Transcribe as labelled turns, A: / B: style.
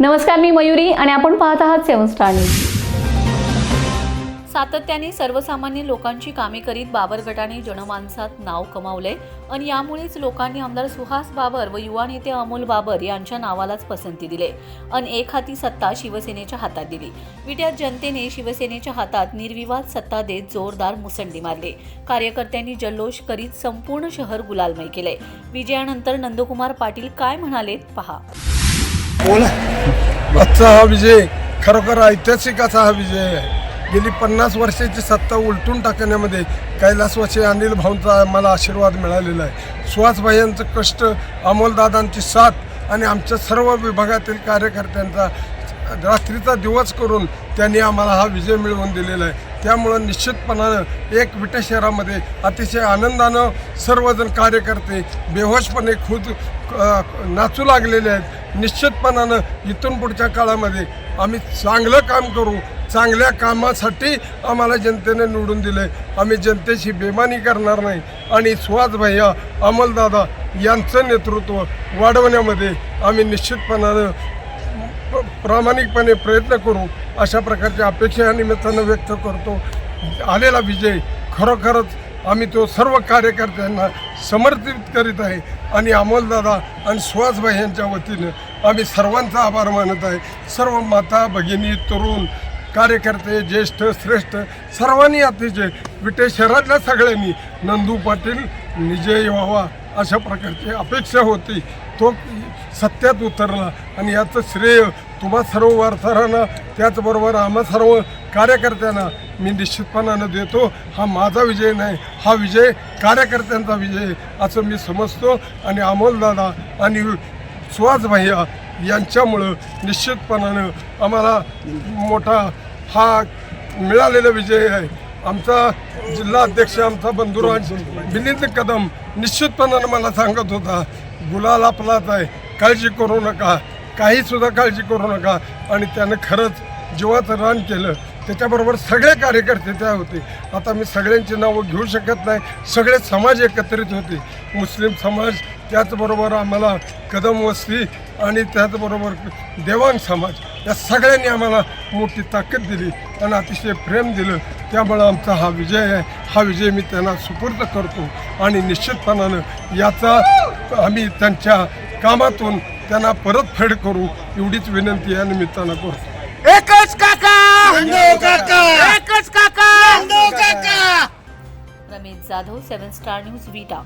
A: नमस्कार मी मयुरी आणि आपण पाहत आहात सेवन स्टार न्यूज.
B: सातत्याने सर्वसामान्य लोकांची कामे करीत बाबर गटाने जनमानसात नाव कमावले आणि यामुळेच लोकांनी आमदार सुहास बाबर व युवा नेते अमोल बाबर यांच्या नावालाच पसंती दिले. आणि एक हाती सत्ता शिवसेनेच्या हातात दिली. विट्यात जनतेने शिवसेनेच्या हातात निर्विवाद सत्ता देत जोरदार मुसंडी मारली. कार्यकर्त्यांनी जल्लोष करीत संपूर्ण शहर गुलालमय केले. विजयानंतर नंदकुमार पाटील काय म्हणालेत पहा.
C: बोला. आजचा हा विजय खरोखर ऐतिहासिक असा हा विजय आहे. गेली पन्नास वर्षाची सत्ता उलटून टाकण्यामध्ये कैलासवासी अनिल भाऊंचा मला आशीर्वाद मिळालेला आहे. सुहासभाईंचं कष्ट अमोलदादांची साथ आणि आमच्या सर्व विभागातील कार्यकर्त्यांचा रात्रीचा दिवस करून त्यांनी आम्हाला हा विजय मिळवून दिलेला आहे. त्यामुळं निश्चितपणानं एक विटे शहरामध्ये अतिशय आनंदानं सर्वजण कार्यकर्ते बेहोशपणे खुद नाचू लागलेले आहेत. निश्चितपणानं इथून पुढच्या काळामध्ये आम्ही चांगलं काम करू. चांगल्या कामासाठी आम्हाला जनतेने निवडून दिले आम्ही जनतेशी बेमानी करणार नाही. आणि सुहास भैया अमलदादा यांचं नेतृत्व वाढवण्यामध्ये आम्ही निश्चितपणानं प्रामाणिकपणे प्रयत्न करू अशा प्रकारच्या अपेक्षा या निमित्तानं व्यक्त करतो. आलेला विजय खरोखरच आम्ही तो सर्व कार्यकर्त्यांना समर्पित करीत आहे. आणि अमोलदादा आणि सुहासभाई यांच्या वतीनं आम्ही सर्वांचा आभार मानत आहे. सर्व माता भगिनी तरुण कार्यकर्ते ज्येष्ठ श्रेष्ठ सर्वांनी अतिशय विटे शहरातल्या सगळ्यांनी नंदू पाटील विजय व्हावा. अशा प्रकारची अपेक्षा होती. तो सत्यात उतरला आणि याचं श्रेय तुम्हा सर्व वार्ताहरांना त्याचबरोबर आम्हा सर्व कार्यकर्त्यांना मी निश्चितपणानं देतो. हा माझा विजय नाही हा विजय कार्यकर्त्यांचा विजय असं मी समजतो. आणि अमोलदादा आणि सुहास भैया यांच्यामुळं निश्चितपणानं आम्हाला मोठा हा मिळालेला विजय आहे. आमचा जिल्हा अध्यक्ष आमचा बंधुराज मिलिंद कदम निश्चितपणानं मला सांगत होता गुलाल आपलाच आहे काळजी करू नका काहीसुद्धा काळजी करू नका. आणि त्यानं खरंच जीवाचं रान केलं. त्याच्याबरोबर सगळे कार्यकर्ते त्या होते. आता मी सगळ्यांची नावं घेऊ शकत नाही सगळे समाज एकत्रित होते. मुस्लिम समाज त्याचबरोबर आम्हाला कदम वस्ती आणि त्याचबरोबर देवान समाज. या सगळ्यांनी आम्हाला मोठी ताकद दिली आणि अतिशय प्रेम दिलं. त्यामुळं आमचा हा विजय आहे. हा विजय मी त्यांना सुपूर्द करतो आणि निश्चितपणानं याचा आम्ही त्यांच्या कामातून त्यांना परतफेड करू एवढीच विनंती या निमित्तानं करतो.
D: एकच काका! एकच काका!
B: Ramesh Jadhav seven star news Vita.